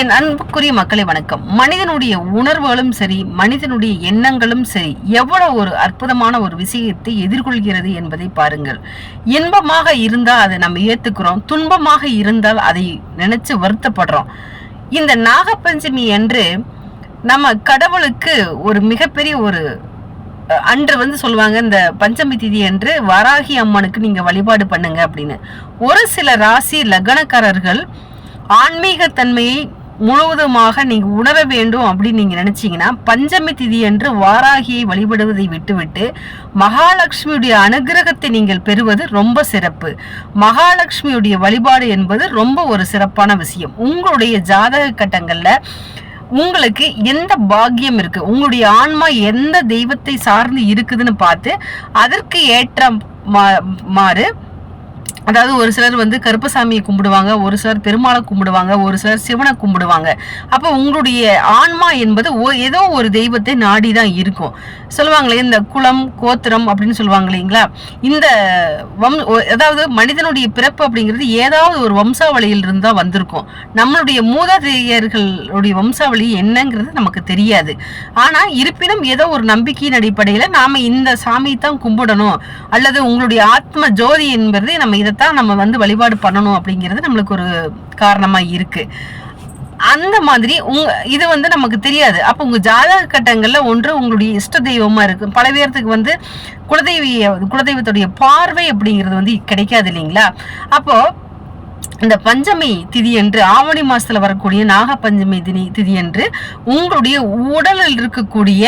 என் அன்புக்குரிய மக்களை வணக்கம். மனிதனுடைய உணர்வுகளும் சரி மனிதனுடைய எண்ணங்களும் சரி எவ்வளவு ஒரு அற்புதமான ஒரு விஷயத்தை எதிர்கொள்கிறது என்பதை பாருங்கள். இன்பமாக இருந்தால் அதை நம்ம ஏத்துக்கிறோம் துன்பமாக இருந்தால் அதை நினைச்சு வருத்தப்படுறோம். இந்த நாகப்பஞ்சமி என்று நம்ம கடவுளுக்கு ஒரு மிகப்பெரிய ஒரு அன்று வந்து சொல்லுவாங்க இந்த பஞ்சமி திதி என்று வராகி அம்மனுக்கு நீங்க வழிபாடு பண்ணுங்க அப்படின்னு. ஒரு சில ராசி லக்னக்காரர்கள் ஆன்மீக தன்மையை முழுவதுமாக நீங்க உணர வேண்டும் அப்படின்னு நீங்க நினைச்சீங்கன்னா பஞ்சமி திதி என்று வாராகியை வழிபடுவதை விட்டுவிட்டு மகாலட்சுமியுடைய அனுகிரகத்தை நீங்கள் பெறுவது ரொம்ப சிறப்பு. மகாலட்சுமியுடைய வழிபாடு என்பது ரொம்ப ஒரு சிறப்பான விஷயம். உங்களுடைய ஜாதக கட்டங்கள்ல உங்களுக்கு எந்த பாக்கியம் இருக்கு? உங்களுடைய ஆன்மா எந்த தெய்வத்தை சார்ந்து இருக்குதுன்னு பார்த்து அதற்கு ஏற்ற மா- மாறு அதாவது ஒரு சிலர் வந்து கருப்பசாமியை கும்பிடுவாங்க ஒரு சிலர் பெருமாளை கும்பிடுவாங்க ஒரு சிலர் சிவனை கும்பிடுவாங்க. அப்போ உங்களுடைய ஆன்மா என்பது ஏதோ ஒரு தெய்வத்தை நாடி தான் இருக்கும். சொல்லுவாங்களே இந்த குலம் கோத்திரம் அப்படின்னு சொல்லுவாங்க இல்லைங்களா? இந்த வம் அதாவது மனிதனுடைய பிறப்பு அப்படிங்கிறது ஏதாவது ஒரு வம்சாவளியில் இருந்து தான் வந்திருக்கும். நம்மளுடைய மூதாதையர்களுடைய வம்சாவளி என்னங்கிறது நமக்கு தெரியாது. ஆனால் இருப்பினும் ஏதோ ஒரு நம்பிக்கையின் அடிப்படையில் நாம் இந்த சாமியை தான் கும்பிடணும். அல்லது உங்களுடைய ஆத்ம ஜோதி என்பது நம்ம இதை தான் நம்ம வந்து வழிபாடு பண்ணணும் அப்படிங்கிறது நம்மளுக்கு ஒரு காரணமா இருக்கு. அந்த மாதிரி உங்க இது வந்து நமக்கு தெரியாது. அப்போ உங்க ஜாதக கட்டங்கள்ல ஒன்று உங்களுடைய இஷ்ட தெய்வமா இருக்கு. பல பேர்த்துக்கு வந்து குலதெய்விய குலதெய்வத்துடைய பார்வை அப்படிங்கிறது வந்து கிடைக்காது இல்லைங்களா? அப்போ இந்த பஞ்சமி திதி என்று ஆவணி மாசத்துல வரக்கூடிய நாக பஞ்சமி தினி திதி என்று உங்களுடைய உடலில் இருக்கக்கூடிய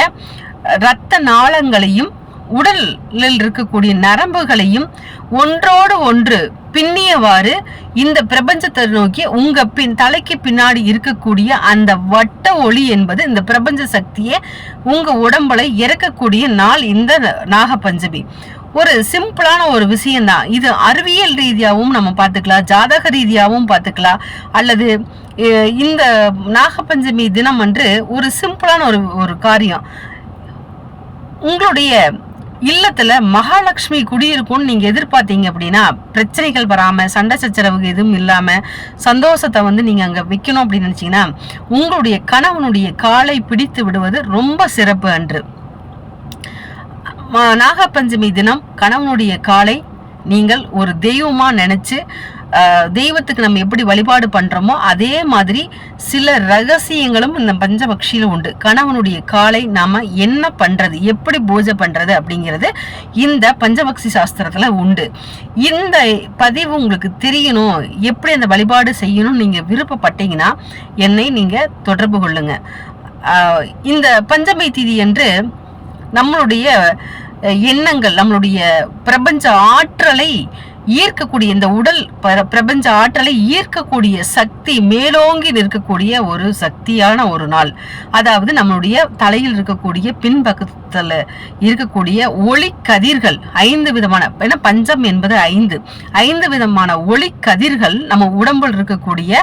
இரத்த நாளங்களையும் உடலில் இருக்கக்கூடிய நரம்புகளையும் ஒன்றோடு ஒன்று பின்னியவாறு இந்த பிரபஞ்சத்தை நோக்கி உங்க பின் தலைக்கு பின்னாடி இருக்கக்கூடிய அந்த வட்ட ஒளி என்பது இந்த பிரபஞ்ச சக்தியை உங்க உடம்புல இறக்கக்கூடிய நாள் இந்த நாகபஞ்சமி. ஒரு சிம்பிளான ஒரு விஷயம்தான். இது அறிவியல் ரீதியாகவும் நம்ம பார்த்துக்கலாம் ஜாதக ரீதியாகவும் பார்த்துக்கலாம். அல்லது இந்த நாகப்பஞ்சமி தினம் அன்று ஒரு சிம்பிளான ஒரு ஒரு காரியம். உங்களுடைய இல்லத்துல மகாலட்சுமி குடியிருக்கும்னு நீங்க எதிர்பார்த்தீங்க அப்படின்னா பிரச்சனைகள் வராம சண்டை சச்சரவு எதுவும் இல்லாம சந்தோஷத்தை வந்து நீங்க அங்க வைக்கணும் அப்படின்னு நினைச்சீங்கன்னா உங்களுடைய கணவனுடைய காலை பிடித்து விடுவது ரொம்ப சிறப்பு அன்று. நாகப்பஞ்சமி தினம் கணவனுடைய காலை நீங்கள் ஒரு தெய்வமா நினைச்சு தெய்வத்துக்கு நம்ம எப்படி வழிபாடு பண்றோமோ அதே மாதிரி சில ரகசியங்களும் இந்த பஞ்சபக்ஷியில உண்டு. கணவனுடைய காலை நாம என்ன பண்றது? எப்படி பூஜை பண்றது அப்படிங்கிறது இந்த பஞ்சபக்ஷி சாஸ்திரத்துல உண்டு. இந்த பதிவு உங்களுக்கு தெரியணும். எப்படி அந்த வழிபாடு செய்யணும் நீங்க விருப்பப்பட்டீங்கன்னா என்னை நீங்க தொடர்பு கொள்ளுங்க. இந்த பஞ்சமை திதி என்று நம்மளுடைய எண்ணங்கள் நம்மளுடைய பிரபஞ்ச ஆற்றலை ஈர்க்கக்கூடிய இந்த உடல் பர- பிரபஞ்ச ஆற்றலை ஈர்க்கக்கூடிய சக்தி மேலோங்கி நிற்கக்கூடிய ஒரு சக்தியான ஒரு நாள். அதாவது நம்மளுடைய தலையில் இருக்கக்கூடிய பின்பக்கத்தில் இருக்கக்கூடிய ஒளி கதிர்கள் ஐந்து விதமான ஏன்னா பஞ்சம் என்பது ஐந்து. ஐந்து விதமான ஒளி கதிர்கள் நம்ம உடம்பில் இருக்கக்கூடிய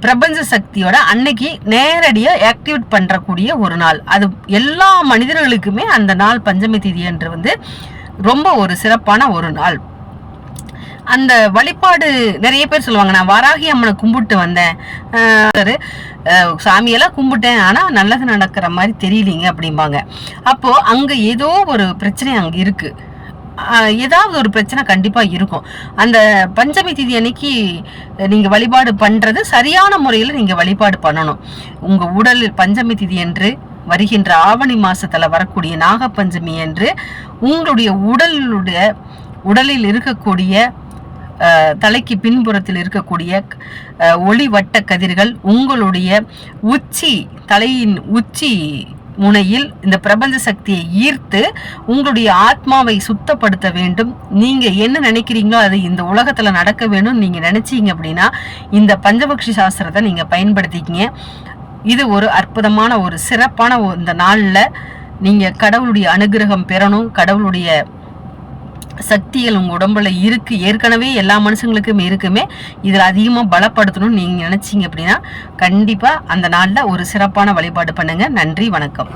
பிரபஞ்ச சக்தியோட அன்னைக்கு நேரடியாக ஆக்டிவேட் பண்ணுறக்கூடிய ஒரு நாள். அது எல்லா மனிதர்களுக்குமே அந்த நாள் பஞ்சமி திதி என்று வந்து ரொம்ப ஒரு சிறப்பான ஒரு நாள். அந்த வழிபாடு நிறைய பேர் சொல்லுவாங்க. நான் வாராகி அம்மனை கும்பிட்டு வந்தேன். சாமியெல்லாம் கும்பிட்டேன். ஆனால் நல்லது நடக்கிற மாதிரி தெரியலீங்க அப்படிம்பாங்க. அப்போ அங்க ஏதோ ஒரு பிரச்சனை அங்க இருக்கு. ஏதாவது ஒரு பிரச்சனை கண்டிப்பா இருக்கும். அந்த பஞ்சமி திதி அன்னைக்கு நீங்க வழிபாடு பண்றது சரியான முறையில் நீங்க வழிபாடு பண்ணணும். உங்க உடலில் பஞ்சமி திதி என்று வருகின்ற ஆவணி மாசத்துல வரக்கூடிய நாகப்பஞ்சமி என்று உங்களுடைய உடலுடைய உடலில் இருக்கக்கூடிய தலைக்கு பின்புறத்தில் இருக்கக்கூடிய ஒளி வட்ட கதிர்கள் உங்களுடைய உச்சி தலையின் உச்சி முனையில் இந்த பிரபஞ்ச சக்தியை ஈர்த்து உங்களுடைய ஆத்மாவை சுத்தப்படுத்த வேண்டும். நீங்க என்ன நினைக்கிறீங்களோ அது இந்த உலகத்துல நடக்க வேணும்னு நீங்க நினைச்சீங்க அப்படின்னா இந்த பஞ்சபக்ஷி சாஸ்திரத்தை நீங்க பயன்படுத்திக்கிங்க. இது ஒரு அற்புதமான ஒரு சிறப்பான இந்த நாளில் நீங்கள் கடவுளுடைய அனுகிரகம் பெறணும் கடவுளுடைய சக்திகள் உங்கள் உடம்புல இருக்குது ஏற்கனவே எல்லா மனுஷங்களுக்கும் இருக்குமே. இதில் அதிகமாக பலப்படுத்தணும்னு நீங்கள் நினச்சிங்க அப்படின்னா கண்டிப்பாக அந்த நாளில் ஒரு சிறப்பான வழிபாடு பண்ணுங்கள் நன்றி வணக்கம்.